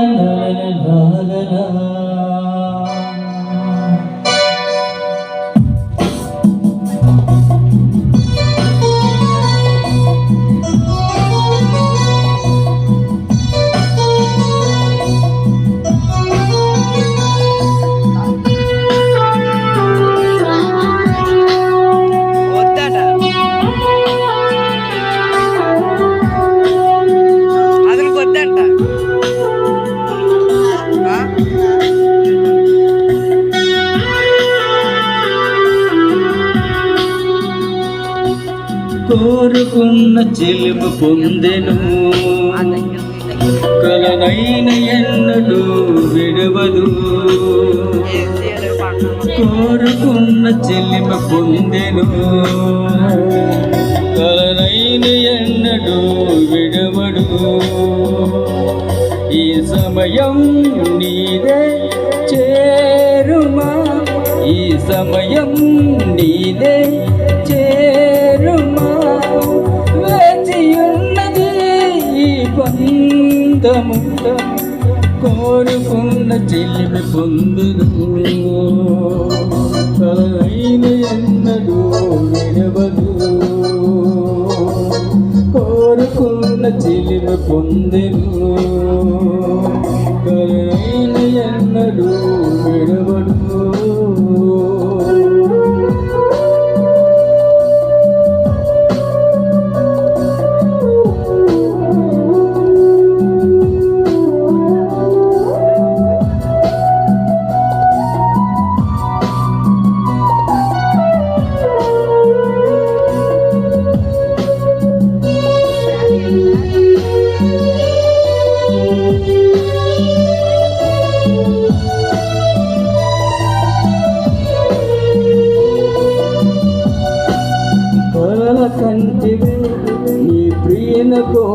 la la la la la కోరుకున్న చెలుపు పొందెను. కలనైన ఎన్నడు విడవదు. కోరుకున్న చెల్లిమ పొందెను. కలనైన ఎన్నడు విడవడు. ఈ సమయం నీదే చేరుమా? ఈ సమయం నీదే బంధము కోరుకున్న చెల్లిమి పొందును. తలైన ఎన్నడూ వినవదు. కోరుకున్న చెల్లిమి పొందెను. తలైన ఎన్నడూ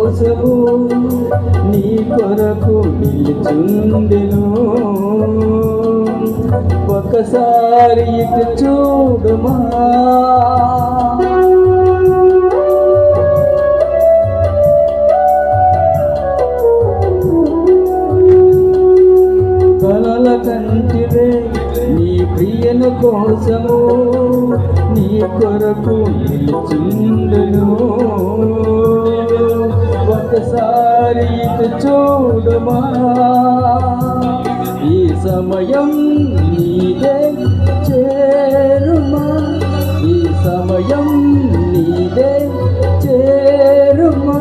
కోసము నీ కొరకు నిలుచుండెను. ఒకసారి ఇటు చూడమా. కలల కంటివే నీ ప్రియల కోసము నీ కొరకు నిలుచుండెను. సమయం నీదే చేరుమా? ఈ సమయం నీదే చేరుమా?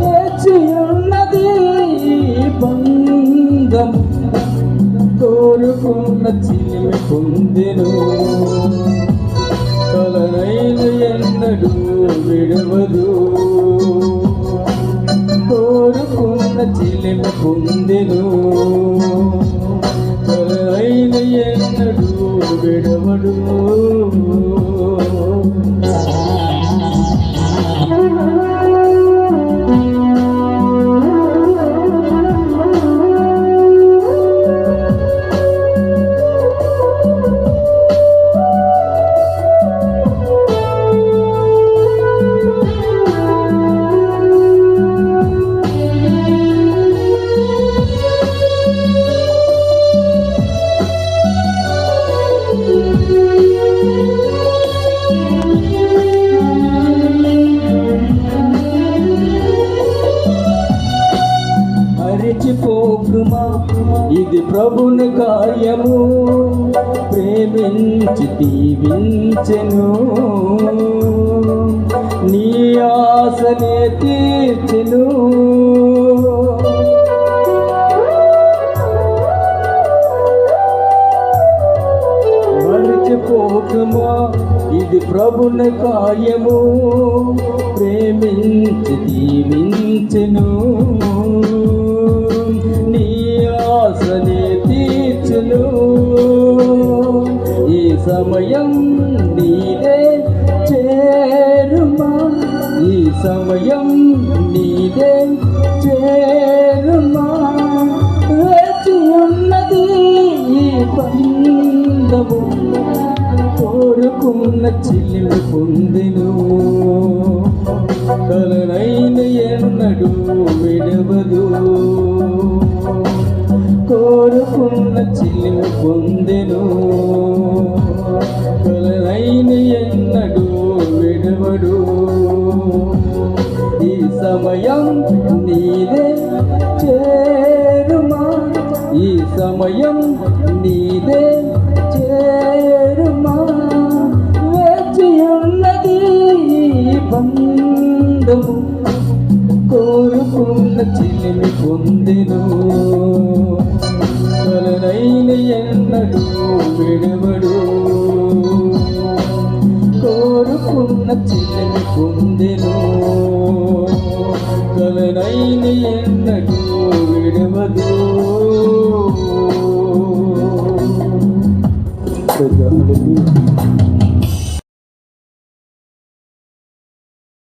వేచి ఉన్నది బంధం కోరుకున్న చిలిమి పొందెను. కలనైన ఎన్నడూ విడవదు. కోరుకున్న చిలిమి పొందెను. కలనైన ఎన్నడూ విడవడు. ఇది ప్రభుని కార్యము. ప్రేమించి దీవించెను. నీ ఆశనే తీర్చెను. మరిచిపోకమా ఇది ప్రభుని కార్యము. ప్రేమించి దీవించెను. సమయం నీదే చేరుమా? ఈ సమయం నీదే చేరుమా? వేచి ఉన్నది ఈ పందము కోరుకున్న చిల్లు పొందిను. కలనైన ఎన్నడు విడవదు. కోరుకున్న చిల్లు పొందెను. కలనైన ఎన్నడూ విడవడు. ఈ సమయం నీదే చేరుమా? ఈ సమయం నీదే చేరుమా? వేచి ఉన్నది బంధము. కోరుకున్న చిలిమి పొందెను. కలనైన ఎన్నడూ విడవడు. పొందెను. కలనైన ఎన్నడూ విడవదు.